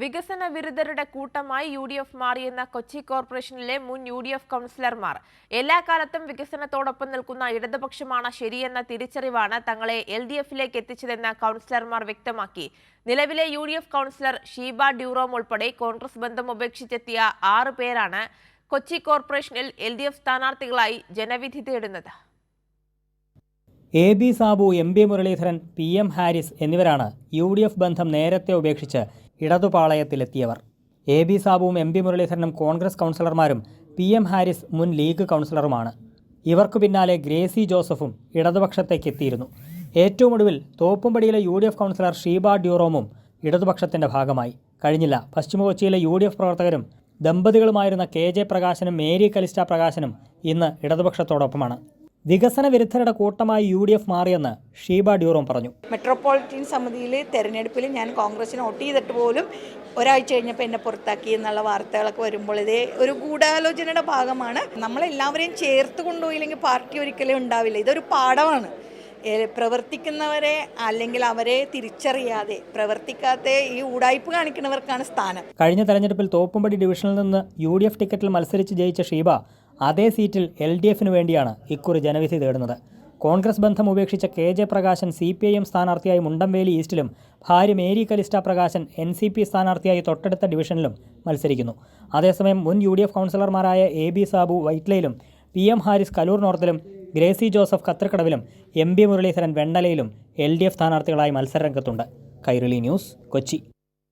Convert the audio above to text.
വികസന വിരുദ്ധരുടെ കൂട്ടമായി യു ഡി എഫ് മാറിയെന്ന കൊച്ചി കോർപ്പറേഷനിലെ മുൻ യു ഡി എഫ് കൗൺസിലർമാർ. എല്ലാ കാലത്തും വികസനത്തോടൊപ്പം നിൽക്കുന്ന ഇടതുപക്ഷമാണ് ശരിയെന്ന തിരിച്ചറിവാണ് തങ്ങളെ എൽ ഡി എഫിലേക്ക് എത്തിച്ചതെന്ന് കൗൺസിലർമാർ വ്യക്തമാക്കി. നിലവിലെ U D F councillor Sheeba Durom ഉൾപ്പെടെ കോൺഗ്രസ് ബന്ധം ഉപേക്ഷിച്ചെത്തിയ ആറ് പേരാണ് കൊച്ചി കോർപ്പറേഷനിൽ എൽ ഡി എഫ് സ്ഥാനാർത്ഥികളായി ജനവിധി തേടുന്നത്. A B Sabu M B Muraleedharan P M Haris എന്നിവരാണ് യു ഡി എഫ് ബന്ധം നേരത്തെ ഉപേക്ഷിച്ച് ഇടതുപാളയത്തിലെത്തിയവർ. എ ബി സാബുവും എം പി മുരളീധരനും കോൺഗ്രസ് കൗൺസിലർമാരും പി എം ഹാരിസ് മുൻ ലീഗ് കൗൺസിലറുമാണ്. ഇവർക്കു പിന്നാലെ ഗ്രേസി ജോസഫും ഇടതുപക്ഷത്തേക്ക് എത്തിയിരുന്നു ഏറ്റവും ഒടുവിൽ തോപ്പുംപടിയിലെ U D F councillor Sheeba ഡ്യൂറോമും ഇടതുപക്ഷത്തിന്റെ ഭാഗമായി. കഴിഞ്ഞില്ല. പശ്ചിമ കൊച്ചിയിലെ യു ഡി എഫ് പ്രവർത്തകരും ദമ്പതികളുമായിരുന്ന കെ ജെ പ്രകാശനും മേരി കലിസ്റ്റ പ്രകാശനും ഇന്ന് ഇടതുപക്ഷത്തോടൊപ്പമാണ്. വികസന വിരുദ്ധരുടെ കൂട്ടമായി യു ഡി എഫ് മാറിയെന്ന് ഷീബ ഡ്യൂറോം പറഞ്ഞു. മെട്രോപൊളിറ്റൻ സമിതിയിൽ തെരഞ്ഞെടുപ്പിൽ ഞാൻ കോൺഗ്രസിന് വോട്ട് ചെയ്തിട്ട് പോലും ഒരാഴ്ച കഴിഞ്ഞപ്പോൾ എന്നെ പുറത്താക്കി എന്നുള്ള വാർത്തകളൊക്കെ വരുമ്പോൾ ഇതേ ഒരു ഗൂഢാലോചനയുടെ ഭാഗമാണ്. നമ്മളെല്ലാവരെയും ചേർത്ത് കൊണ്ടുപോയില്ലെങ്കിൽ പാർട്ടി ഒരിക്കലും ഉണ്ടാവില്ല. ഇതൊരു പാഠമാണ്. പ്രവർത്തിക്കുന്നവരെ അല്ലെങ്കിൽ അവരെ തിരിച്ചറിയാതെ പ്രവർത്തിക്കാത്ത ഈ ഉടായ്പ് കാണിക്കുന്നവർക്കാണ് സ്ഥാനം. കഴിഞ്ഞ തെരഞ്ഞെടുപ്പിൽ തോപ്പുംപടി ഡിവിഷനിൽ നിന്ന് യു ഡി എഫ് ടിക്കറ്റിൽ മത്സരിച്ച് ജയിച്ച ഷീബ അതേ സീറ്റിൽ എൽ ഡി എഫിന് വേണ്ടിയാണ് ഇക്കുറി ജനവിധി തേടുന്നത്. കോൺഗ്രസ് ബന്ധം ഉപേക്ഷിച്ച K J Prakashan C P I M സ്ഥാനാർത്ഥിയായി മുണ്ടംവേലി ഈസ്റ്റിലും ഭാര്യ Mary Kalista Prakashan N C P സ്ഥാനാർത്ഥിയായി തൊട്ടടുത്ത ഡിവിഷനിലും മത്സരിക്കുന്നു. അതേസമയം മുൻ യു ഡി എഫ് കൗൺസിലർമാരായ എ ബി സാബു വൈറ്റ്ലയിലും പി എം ഹാരിസ് കലൂർ നോർത്തിലും ഗ്രേസി ജോസഫ് കത്രക്കടവിലും എം ബി മുരളീധരൻ വെണ്ണലയിലും എൽ ഡി എഫ് സ്ഥാനാർത്ഥികളായി മത്സരരംഗത്തുണ്ട്. കൈരളി ന്യൂസ് കൊച്ചി.